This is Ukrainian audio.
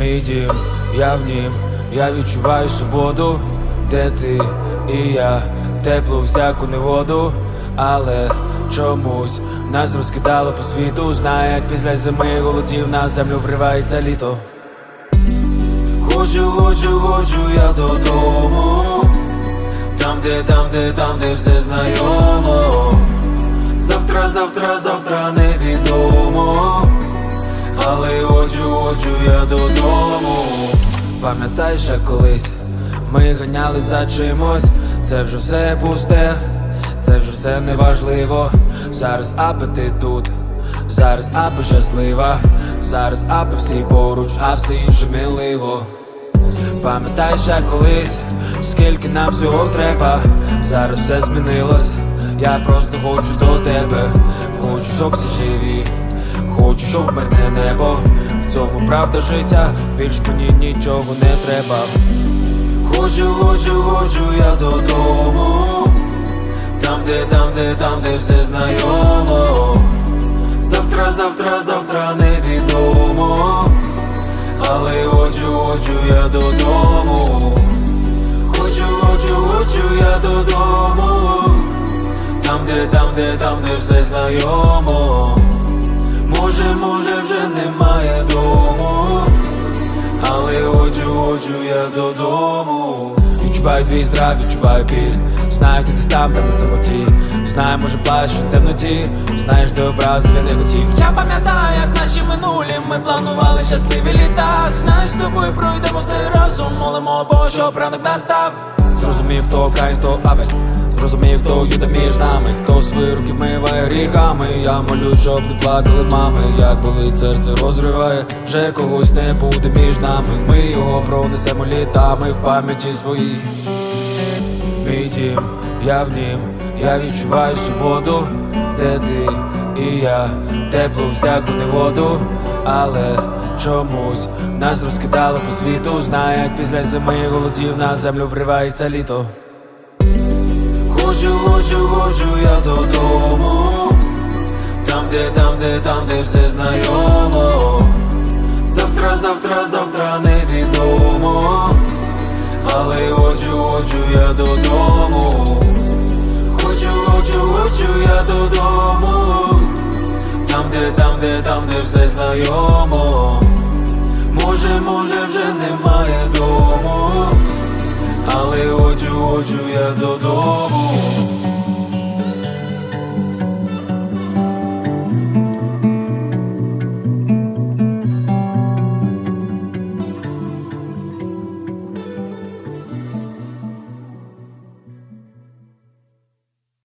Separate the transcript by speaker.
Speaker 1: Мій дім, я в нім, я відчуваю свободу, де ти і я, теплу всяку негоду, але чомусь нас розкидало по світу. Знаю, як після зими голодів на землю вривається літо. Хочу, хочу, хочу я додому. Там, де, там, де, там, де все знайомо. Завтра, завтра, завтра невідомо. Але хочу, хочу я додому. Пам'ятаєш, як колись ми ганяли за чимось, це вже все пусте, це вже все неважливо. Зараз аби ти тут, зараз аби щаслива, зараз аби всі поруч, а все інше миливо. Пам'ятаєш, як колись, скільки нам всього треба, зараз все змінилось. Я просто хочу до тебе, хочу, щоб всі живі, хочу, щоб мирне небо. В цьому правда життя, більш мені нічого не треба. Хочу, хочу, хочу я додому. Там, де, там, де, там, де все знайомо. Завтра, завтра, завтра невідомо. Але хочу, хочу я додому. Хочу, хочу, хочу я додому. Там, де, там, де, там, де все знайомо. Додому. Відчуваю твій здрав, відчуваю біль. Знаю, ти десь там, та на самоті. Знаю, може плачеш у темноті. Знаєш, де образи я не хотів.
Speaker 2: Я пам'ятаю, як наші минулі ми планували щасливі літа. Знаю, з тобою пройдемо все разом, молимо Боже, щоб ранок настав.
Speaker 1: Зрозумів, хто Каїн, хто Авель Зрозумів, хто юда між нами, хто свої руки миває гріхами. Я молю, щоб не плакали мами, як болить серце розриває, вже когось не буде між нами. Ми його пронесемо літами в пам'яті своїй. Мій дім, я в нім, я відчуваю свободу, де ти і я, теплу всяку негоду, але чомусь нас розкидало по світу. Знаю, як після зими голодів на землю вривається літо. Хочу, хочу, хочу я додому. Там, де, там, де, там, де все знайомо. Завтра, завтра, завтра невідомо. Але хочу, хочу я додому. Хочу, хочу, хочу я додому. Там, де, там, де, там, де все знайомо. Може, може, вже немає дому. Але хочу, хочу я додому.